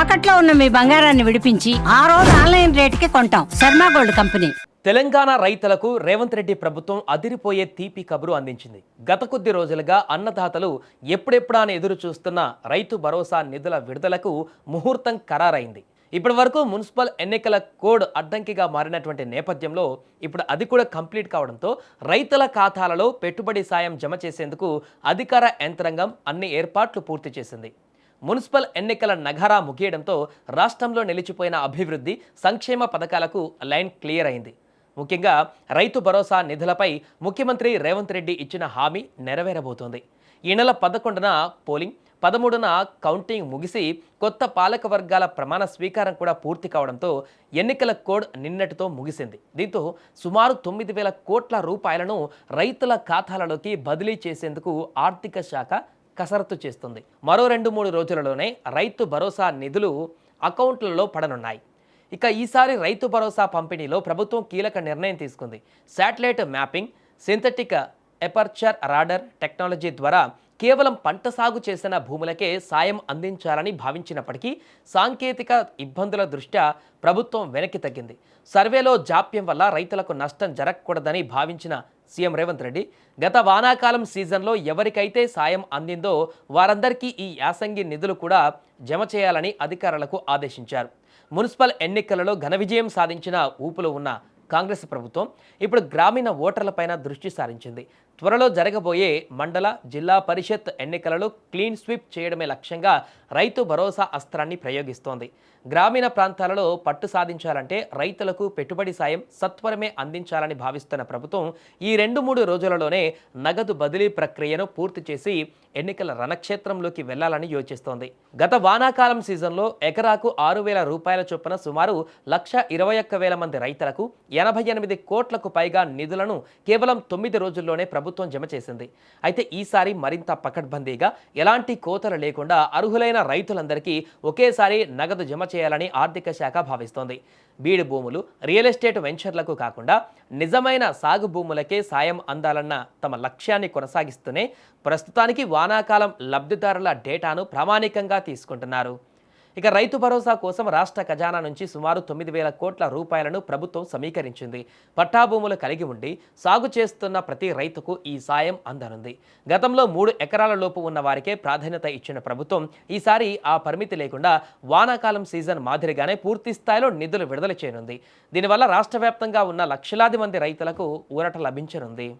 తాకట్లో ఉన్న మీ బంగారాన్ని విడిపించి ఆ రోజు ఆన్లైన్ రేటుకి కొంటాం. Sharma gold company. తెలంగాణ రైతులకు రేవంత్ రెడ్డి ప్రభుత్వం అదిరిపోయే తీపి కబురు అందించింది. గత కొద్ది రోజులుగా అన్నదాతలు ఎప్పుడెప్పుడా అని ఎదురు చూస్తున్న రైతు భరోసా నిధుల విడుదలకు ముహూర్తం ఖరారైంది. ఇప్పటి వరకు మున్సిపల్ ఎన్నికల కోడ్ అడ్డంకిగా మారినటువంటి నేపథ్యంలో ఇప్పుడు అది కూడా కంప్లీట్ కావడంతో రైతుల ఖాతాలలో పెట్టుబడి సాయం జమ చేసేందుకు అధికార యంత్రాంగం అన్ని ఏర్పాట్లు పూర్తి చేసింది. మున్సిపల్ ఎన్నికల నగారా ముగియడంతో రాష్ట్రంలో నిలిచిపోయిన అభివృద్ధి సంక్షేమ పథకాలకు లైన్ క్లియర్ అయింది. ముఖ్యంగా రైతు భరోసా నిధులపై ముఖ్యమంత్రి రేవంత్ రెడ్డి ఇచ్చిన హామీ నెరవేరబోతోంది. ఈ నెల పదకొండున పోలింగ్ పదమూడున కౌంటింగ్ ముగిసి కొత్త పాలక వర్గాల ప్రమాణ స్వీకారం కూడా పూర్తి కావడంతో ఎన్నికల కోడ్ నిన్నటితో ముగిసింది. దీంతో సుమారు తొమ్మిది వేల కోట్ల రూపాయలను రైతుల ఖాతాలలోకి బదిలీ చేసేందుకు ఆర్థిక శాఖ కసరత్తు చేస్తుంది. మరో రెండు మూడు రోజులలోనే రైతు భరోసా నిధులు అకౌంట్లలో పడనున్నాయి. ఇక ఈసారి రైతు భరోసా పంపిణీలో ప్రభుత్వం కీలక నిర్ణయం తీసుకుంది. Satellite mapping synthetic aperture radar technology ద్వారా కేవలం పంట సాగు చేసిన భూములకే సాయం అందించాలని భావించినప్పటికీ సాంకేతిక ఇబ్బందుల దృష్ట్యా ప్రభుత్వం వెనక్కి తగ్గింది. సర్వేలో జాప్యం వల్ల రైతులకు నష్టం జరగకూడదని భావించిన సీఎం రేవంత్ రెడ్డి గత వానాకాలం సీజన్లో ఎవరికైతే సాయం అందిందో వారందరికీ ఈ యాసంగి నిధులు కూడా జమ చేయాలని అధికారులకు ఆదేశించారు. మున్సిపల్ ఎన్నికలలో ఘన విజయం సాధించిన ఊపులో ఉన్న కాంగ్రెస్ ప్రభుత్వం ఇప్పుడు గ్రామీణ ఓటర్లపైన దృష్టి సారించింది. త్వరలో జరగబోయే మండల జిల్లా పరిషత్ ఎన్నికలలో క్లీన్ స్వీప్ చేయడమే లక్ష్యంగా రైతు భరోసా అస్త్రాన్ని ప్రయోగిస్తోంది. గ్రామీణ ప్రాంతాలలో పట్టు సాధించాలంటే రైతులకు పెట్టుబడి సాయం సత్వరమే అందించాలని భావిస్తున్న ప్రభుత్వం ఈ రెండు మూడు రోజులలోనే నగదు బదిలీ ప్రక్రియను పూర్తి చేసి ఎన్నికల రణక్షేత్రంలోకి వెళ్ళాలని యోచిస్తోంది. గత వానాకాలం సీజన్లో ఎకరాకు ఆరు వేల రూపాయల చొప్పున సుమారు లక్ష ఇరవై ఒక్క వేల మంది రైతులకు ఎనభై ఎనిమిది కోట్లకు పైగా నిధులను కేవలం తొమ్మిది రోజుల్లోనే ప్రభుత్వం ప్రభుత్వం జమ చేసింది. అయితే ఈసారి మరింత పకడ్బందీగా ఎలాంటి కోతలు లేకుండా అర్హులైన రైతులందరికీ ఒకేసారి నగదు జమ చేయాలని ఆర్థిక శాఖ భావిస్తోంది. బీడు భూములు రియల్ ఎస్టేట్ వెంచర్లకు కాకుండా నిజమైన సాగు భూములకే సాయం అందాలన్న తమ లక్ష్యాన్ని కొనసాగిస్తూనే ప్రస్తుతానికి వానాకాలం లబ్ధిదారుల డేటాను ప్రామాణికంగా తీసుకుంటున్నారు. ఇక రైతు భరోసా కోసం రాష్ట్ర ఖజానా నుంచి సుమారు తొమ్మిది వేల కోట్ల రూపాయలను ప్రభుత్వం సమీకరించింది. పట్టా భూములు కలిగి ఉండి సాగు చేస్తున్న ప్రతి రైతుకు ఈ సాయం అందనుంది. గతంలో మూడు ఎకరాల లోపు ఉన్న వారికే ప్రాధాన్యత ఇచ్చిన ప్రభుత్వం ఈసారి ఆ పరిమితి లేకుండా వానాకాలం సీజన్ మాదిరిగానే పూర్తి స్థాయిలో నిధులు విడుదల చేయనుంది. దీనివల్ల రాష్ట్ర వ్యాప్తంగా ఉన్న లక్షలాది మంది రైతులకు ఊరట లభించనుంది.